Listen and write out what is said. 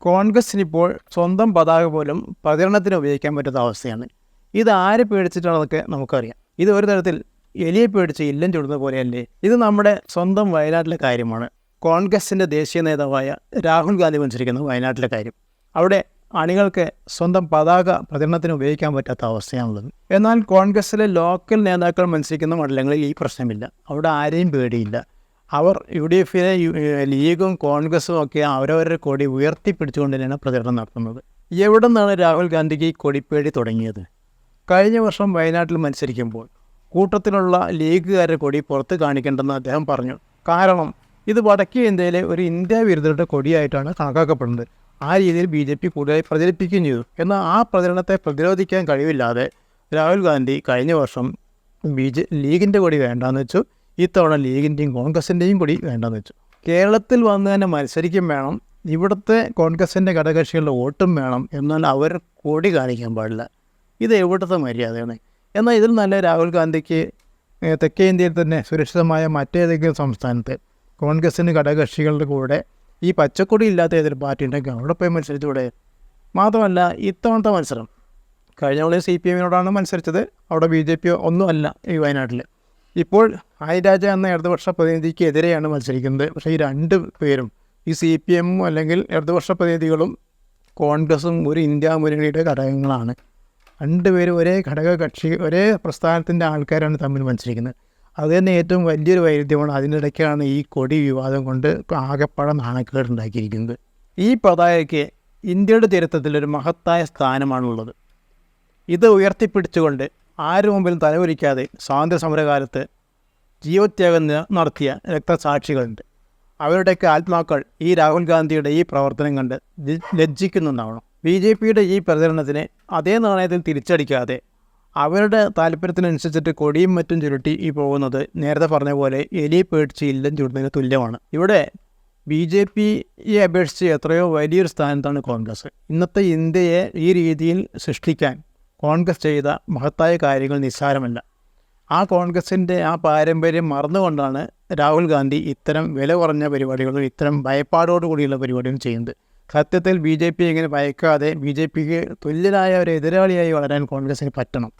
കോൺഗ്രസിനിപ്പോൾ സ്വന്തം പതാക പോലും പ്രചരണത്തിന് ഉപയോഗിക്കാൻ പറ്റാത്ത അവസ്ഥയാണ്. ഇത് ആരെ പേടിച്ചിട്ടാണെന്നൊക്കെ നമുക്കറിയാം. ഇത് ഒരു തരത്തിൽ എലിയെ പേടിച്ച് ഇല്ലം ചുടുന്ന പോലെയല്ലേ? ഇത് നമ്മുടെ സ്വന്തം വയനാട്ടിലെ കാര്യമാണ്. കോൺഗ്രസിന്റെ ദേശീയ നേതാവായ രാഹുൽ ഗാന്ധി മത്സരിക്കുന്ന വയനാട്ടിലെ കാര്യം. അവിടെ അണികൾക്ക് സ്വന്തം പതാക പ്രചരണത്തിന് ഉപയോഗിക്കാൻ പറ്റാത്ത അവസ്ഥയാണുള്ളത്. എന്നാൽ കോൺഗ്രസ്സിലെ ലോക്കൽ നേതാക്കൾ മത്സരിക്കുന്ന മണ്ഡലങ്ങളിൽ ഈ പ്രശ്നമില്ല. അവിടെ ആരെയും പേടിയില്ല. അവർ യു ഡി എഫിലെ ലീഗും കോൺഗ്രസും ഒക്കെ അവരവരുടെ കൊടി ഉയർത്തിപ്പിടിച്ചുകൊണ്ട് തന്നെയാണ് പ്രചരണം നടത്തുന്നത്. എവിടെ നിന്നാണ് രാഹുൽ ഗാന്ധിക്ക് ഈ കൊടിപ്പേടി തുടങ്ങിയത്? കഴിഞ്ഞ വർഷം വയനാട്ടിൽ മത്സരിക്കുമ്പോൾ കൂട്ടത്തിലുള്ള ലീഗുകാരുടെ കൊടി പുറത്ത് കാണിക്കേണ്ടെന്ന് അദ്ദേഹം പറഞ്ഞു. കാരണം ഇത് വടക്കേ ഇന്ത്യയിലെ ഒരു ഇന്ത്യ വിരുദ്ധരുടെ കൊടിയായിട്ടാണ് കണക്കാക്കപ്പെടുന്നത്. ആ രീതിയിൽ ബി ജെ പി കൂടുതലായി പ്രചരിപ്പിക്കുകയും ചെയ്തു. എന്നാൽ ആ പ്രചരണത്തെ പ്രതിരോധിക്കാൻ കഴിവില്ലാതെ രാഹുൽ ഗാന്ധി കഴിഞ്ഞ വർഷം ബി ജെ ലീഗിന്റെ കൊടി വേണ്ടാന്ന് വെച്ചു. ഇത്തവണ ലീഗിന്റെയും കോൺഗ്രസിന്റെയും കൂടി വേണ്ടെന്ന് വെച്ചു. കേരളത്തിൽ വന്ന് തന്നെ മത്സരിക്കും വേണം. ഇവിടുത്തെ കോൺഗ്രസിന്റെ ഘടകകക്ഷികളുടെ വോട്ടും വേണം. എന്നാൽ അവർ കൊടി കാണിക്കാൻ പാടില്ല. ഇത് എവിടുത്തെ മര്യാദയാണ്? എന്നാൽ ഇതിൽ നല്ല രാഹുൽ ഗാന്ധിക്ക് തെക്കേ ഇന്ത്യയിൽ തന്നെ സുരക്ഷിതമായ മറ്റേതെങ്കിലും സംസ്ഥാനത്ത് കോൺഗ്രസിന് ഘടകകക്ഷികളുടെ കൂടെ ഈ പച്ചക്കൊടി ഇല്ലാത്ത ഏതൊരു പാർട്ടി ഉണ്ടെങ്കിൽ അവിടെ പോയി മത്സരിച്ചൂടെ? മാത്രമല്ല ഇത്തവണത്തെ മത്സരം. കഴിഞ്ഞ തവണ സി പി എമ്മിനോടാണ് മത്സരിച്ചത്. അവിടെ ബി ജെ പി ഒന്നുമല്ല ഈ വയനാട്ടിൽ ഇപ്പോൾ ആയിരാജ എന്ന ഇടതുപക്ഷ പ്രതിനിധിക്ക് എതിരെയാണ് മത്സരിക്കുന്നത്. പക്ഷേ ഈ രണ്ട് പേരും ഈ സി പി എമ്മും അല്ലെങ്കിൽ ഇടതുപക്ഷ പ്രതിനിധികളും കോൺഗ്രസും ഒരു ഇന്ത്യ മുന്നണിയുടെ ഘടകങ്ങളാണ്. രണ്ടുപേരും ഒരേ ഘടക കക്ഷി ഒരേ പ്രസ്ഥാനത്തിന്റെ ആൾക്കാരാണ് തമ്മിൽ മത്സരിക്കുന്നത്. അത് തന്നെ ഏറ്റവും വലിയൊരു വൈരുദ്ധ്യമാണ്. അതിനിടയ്ക്കാണ് ഈ കൊടി വിവാദം കൊണ്ട് ആകെപ്പഴം നാണക്കേടുണ്ടാക്കിയിരിക്കുന്നത് ഈ പതാകയ്ക്ക് ഇന്ത്യയുടെ ചരിത്രത്തിൽ ഒരു മഹത്തായ സ്ഥാനമാണുള്ളത്. ഇത് ഉയർത്തിപ്പിടിച്ചുകൊണ്ട് ആരും മുമ്പിൽ തലവരിക്കാതെ സ്വാതന്ത്ര്യ സമരകാലത്ത് ജീവത്യാഗം നടത്തിയ രക്തസാക്ഷികളുണ്ട്. അവരുടെയൊക്കെ ആത്മാക്കൾ ഈ രാഹുൽ ഗാന്ധിയുടെ ഈ പ്രവർത്തനം കണ്ട് ലജ്ജിക്കുന്നുണ്ടാവണം. ബി ജെ പിയുടെ ഈ പ്രചരണത്തിന് അതേ നാണയത്തിൽ തിരിച്ചടിക്കാതെ അവരുടെ താല്പര്യത്തിനനുസരിച്ചിട്ട് കൊടിയും മറ്റും ചുരുട്ടി ഈ പോകുന്നത് നേരത്തെ പറഞ്ഞ പോലെ എലി പേടിച്ച് ഇല്ലം തുല്യമാണ്. ഇവിടെ ബി ജെ പിയെ അപേക്ഷിച്ച് എത്രയോ വലിയൊരു സ്ഥാനത്താണ് കോൺഗ്രസ്. ഇന്നത്തെ ഇന്ത്യയെ ഈ രീതിയിൽ സൃഷ്ടിക്കാൻ കോൺഗ്രസ് ചെയ്ത മഹത്തായ കാര്യങ്ങൾ നിസ്സാരമല്ല. ആ കോൺഗ്രസിന്റെ ആ പാരമ്പര്യം മറന്നുകൊണ്ടാണ് രാഹുൽ ഗാന്ധി ഇത്തരം വില കുറഞ്ഞ പരിപാടികളും ഇത്തരം ഭയപ്പാടോടുകൂടിയുള്ള പരിപാടികളും ചെയ്യുന്നത്. സത്യത്തിൽ ബി ജെ പി ഇങ്ങനെ ഭയക്കാതെ ബി ജെ പിക്ക് തുല്യരായ ഒരു എതിരാളിയായി വളരാൻ കോൺഗ്രസിന് പറ്റണം.